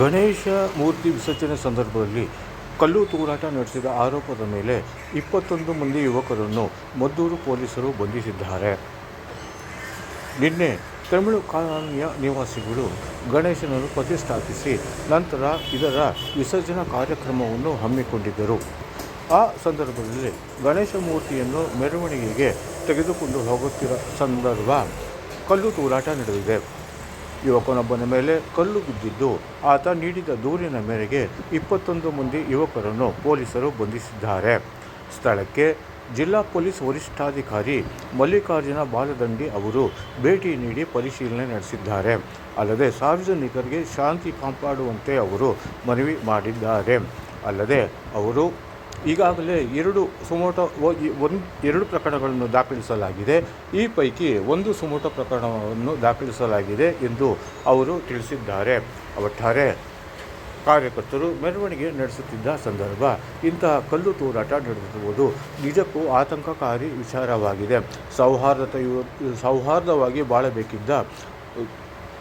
ಗಣೇಶ ಮೂರ್ತಿ ವಿಸರ್ಜನೆ ಸಂದರ್ಭದಲ್ಲಿ ಕಲ್ಲು ತೂರಾಟ ನಡೆಸಿದ ಆರೋಪದ ಮೇಲೆ ಇಪ್ಪತ್ತೊಂದು ಮಂದಿ ಯುವಕರನ್ನು ಮದ್ದೂರು ಪೊಲೀಸರು ಬಂಧಿಸಿದ್ದಾರೆ. ನಿನ್ನೆ ತಮಿಳು ಕಾಲೋನಿಯ ನಿವಾಸಿಗಳು ಗಣೇಶನನ್ನು ಪ್ರತಿಷ್ಠಾಪಿಸಿ ನಂತರ ಇದರ ವಿಸರ್ಜನಾ ಕಾರ್ಯಕ್ರಮವನ್ನು ಹಮ್ಮಿಕೊಂಡಿದ್ದರು. ಆ ಸಂದರ್ಭದಲ್ಲಿ ಗಣೇಶ ಮೂರ್ತಿಯನ್ನು ಮೆರವಣಿಗೆಗೆ ತೆಗೆದುಕೊಂಡು ಹೋಗುತ್ತಿರುವ ಸಂದರ್ಭ ಕಲ್ಲು ತೂರಾಟ ನಡೆದಿದೆ. ಯುವಕನೊಬ್ಬನ ಮೇಲೆ ಕಲ್ಲು ಬಿದ್ದಿದ್ದು, ಆತ ನೀಡಿದ ದೂರಿನ ಮೇರೆಗೆ ಇಪ್ಪತ್ತೊಂದು ಮಂದಿ ಯುವಕರನ್ನು ಪೊಲೀಸರು ಬಂಧಿಸಿದ್ದಾರೆ. ಸ್ಥಳಕ್ಕೆ ಜಿಲ್ಲಾ ಪೊಲೀಸ್ ವರಿಷ್ಠಾಧಿಕಾರಿ ಮಲ್ಲಿಕಾರ್ಜುನ ಬಾಲದಂಡಿ ಅವರು ಭೇಟಿ ನೀಡಿ ಪರಿಶೀಲನೆ ನಡೆಸಿದ್ದಾರೆ. ಅಲ್ಲದೆ ಸಾರ್ವಜನಿಕರಿಗೆ ಶಾಂತಿ ಕಾಪಾಡುವಂತೆ ಅವರು ಮನವಿ ಮಾಡಿದ್ದಾರೆ. ಅಲ್ಲದೆ ಅವರು ಈಗಾಗಲೇ ಎರಡು ಸುಮೋಟೋ ಒಂದು ಎರಡು ಪ್ರಕರಣಗಳನ್ನು ದಾಖಲಿಸಲಾಗಿದೆ. ಈ ಪೈಕಿ ಒಂದು ಸುಮೋಟೋ ಪ್ರಕರಣವನ್ನು ದಾಖಲಿಸಲಾಗಿದೆ ಎಂದು ಅವರು ತಿಳಿಸಿದ್ದಾರೆ. ಒಟ್ಟಾರೆ ಕಾರ್ಯಕರ್ತರು ಮೆರವಣಿಗೆ ನಡೆಸುತ್ತಿದ್ದ ಸಂದರ್ಭ, ಇಂತಹ ಕಲ್ಲು ತೂರಾಟ ನಡೆದಿರುವುದು ನಿಜಕ್ಕೂ ಆತಂಕಕಾರಿ ವಿಚಾರವಾಗಿದೆ. ಸೌಹಾರ್ದತೆಯು, ಸೌಹಾರ್ದವಾಗಿ ಬಾಳಬೇಕಿದ್ದ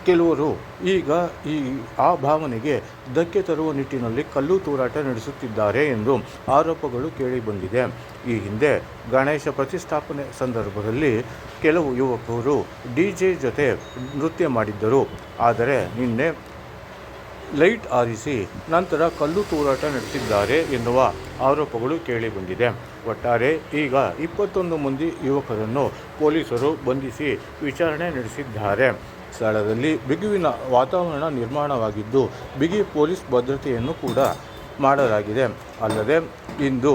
ಕೆಲವರು ಈಗ ಈ ಆ ಭಾವನೆಗೆ ಧಕ್ಕೆ ತರುವ ನಿಟ್ಟಿನಲ್ಲಿ ಕಲ್ಲು ತೂರಾಟ ನಡೆಸುತ್ತಿದ್ದಾರೆ ಎಂದು ಆರೋಪಗಳು ಕೇಳಿಬಂದಿದೆ ಈ ಹಿಂದೆ ಗಣೇಶ ಪ್ರತಿಷ್ಠಾಪನೆ ಸಂದರ್ಭದಲ್ಲಿ ಕೆಲವು ಯುವಕರು ಡಿ ಜೆ ಜೊತೆ ನೃತ್ಯ ಮಾಡಿದ್ದರು. ಆದರೆ ನಿನ್ನೆ ಲೈಟ್ ಆರಿಸಿ ನಂತರ ಕಲ್ಲು ತೂರಾಟ ನಡೆಸಿದ್ದಾರೆ ಎನ್ನುವ ಆರೋಪಗಳು ಕೇಳಿಬಂದಿದೆ ಒಟ್ಟಾರೆ ಈಗ ಇಪ್ಪತ್ತೊಂದು ಮಂದಿ ಯುವಕರನ್ನು ಪೊಲೀಸರು ಬಂಧಿಸಿ ವಿಚಾರಣೆ ನಡೆಸಿದ್ದಾರೆ. ಸ್ಥಳದಲ್ಲಿ ಬಿಗುವಿನ ವಾತಾವರಣ ನಿರ್ಮಾಣವಾಗಿದ್ದು, ಬಿಗಿ ಪೊಲೀಸ್ ಭದ್ರತೆಯನ್ನು ಕೂಡ ಮಾಡಲಾಗಿದೆ. ಅಲ್ಲದೆ, ಇಂದು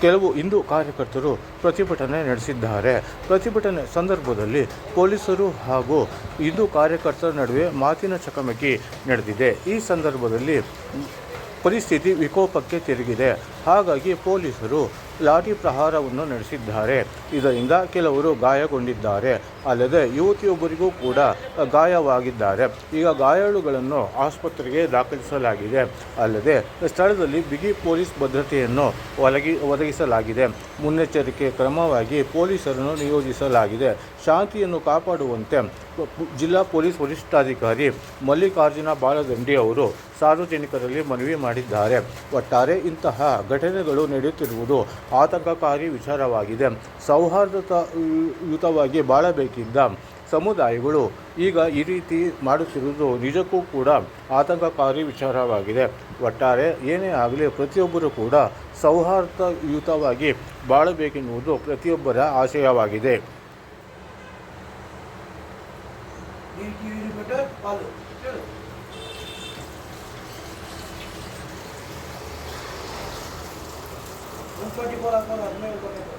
ಕೆಲವು ಹಿಂದೂ ಕಾರ್ಯಕರ್ತರು ಪ್ರತಿಭಟನೆ ನಡೆಸಿದ್ದಾರೆ. ಪ್ರತಿಭಟನೆ ಸಂದರ್ಭದಲ್ಲಿ ಪೊಲೀಸರು ಹಾಗೂ ಹಿಂದೂ ಕಾರ್ಯಕರ್ತರ ನಡುವೆ ಮಾತಿನ ಚಕಮಕಿ ನಡೆದಿದೆ. ಈ ಸಂದರ್ಭದಲ್ಲಿ ಪರಿಸ್ಥಿತಿ ವಿಕೋಪಕ್ಕೆ ತಿರುಗಿದೆ. ಹಾಗಾಗಿ ಪೊಲೀಸರು ಲಾಠಿ ಪ್ರಹಾರವನ್ನು ನಡೆಸಿದ್ದಾರೆ. ಇದರಿಂದ ಕೆಲವರು ಗಾಯಗೊಂಡಿದ್ದಾರೆ. ಅಲ್ಲದೆ ಯುವತಿಯೊಬ್ಬರಿಗೂ ಕೂಡ ಗಾಯವಾಗಿದ್ದಾರೆ. ಈಗ ಗಾಯಾಳುಗಳನ್ನು ಆಸ್ಪತ್ರೆಗೆ ದಾಖಲಿಸಲಾಗಿದೆ. ಅಲ್ಲದೆ ಸ್ಥಳದಲ್ಲಿ ಬಿಗಿ ಪೊಲೀಸ್ ಭದ್ರತೆಯನ್ನು ಒದಗಿ ಒದಗಿಸಲಾಗಿದೆ. ಮುನ್ನೆಚ್ಚರಿಕೆ ಕ್ರಮವಾಗಿ ಪೊಲೀಸರನ್ನು ನಿಯೋಜಿಸಲಾಗಿದೆ. ಶಾಂತಿಯನ್ನು ಕಾಪಾಡುವಂತೆ ಜಿಲ್ಲಾ ಪೊಲೀಸ್ ವರಿಷ್ಠಾಧಿಕಾರಿ ಮಲ್ಲಿಕಾರ್ಜುನ ಬಾಲದಂಡಿ ಅವರು ಸಾರ್ವಜನಿಕರಲ್ಲಿ ಮನವಿ ಮಾಡಿದ್ದಾರೆ. ಒಟ್ಟಾರೆ ಇಂತಹ ಘಟನೆಗಳು ನಡೆಯುತ್ತಿರುವುದು ಆತಂಕಕಾರಿ ವಿಚಾರವಾಗಿದೆ. ಸೌಹಾರ್ದಯುತವಾಗಿ ಬಾಳಬೇಕಿದ್ದ ಸಮುದಾಯಗಳು ಈಗ ಈ ರೀತಿ ಮಾಡುತ್ತಿರುವುದು ನಿಜಕ್ಕೂ ಕೂಡ ಆತಂಕಕಾರಿ ವಿಚಾರವಾಗಿದೆ. ಒಟ್ಟಾರೆ ಏನೇ ಆಗಲಿ ಪ್ರತಿಯೊಬ್ಬರೂ ಕೂಡ ಸೌಹಾರ್ದಯುತವಾಗಿ ಬಾಳಬೇಕೆನ್ನುವುದು ಪ್ರತಿಯೊಬ್ಬರ ಆಶಯವಾಗಿದೆ. ইনকিউবেটর পালো চলো ऊपर टिपोला करा मैं ऊपर टिपोला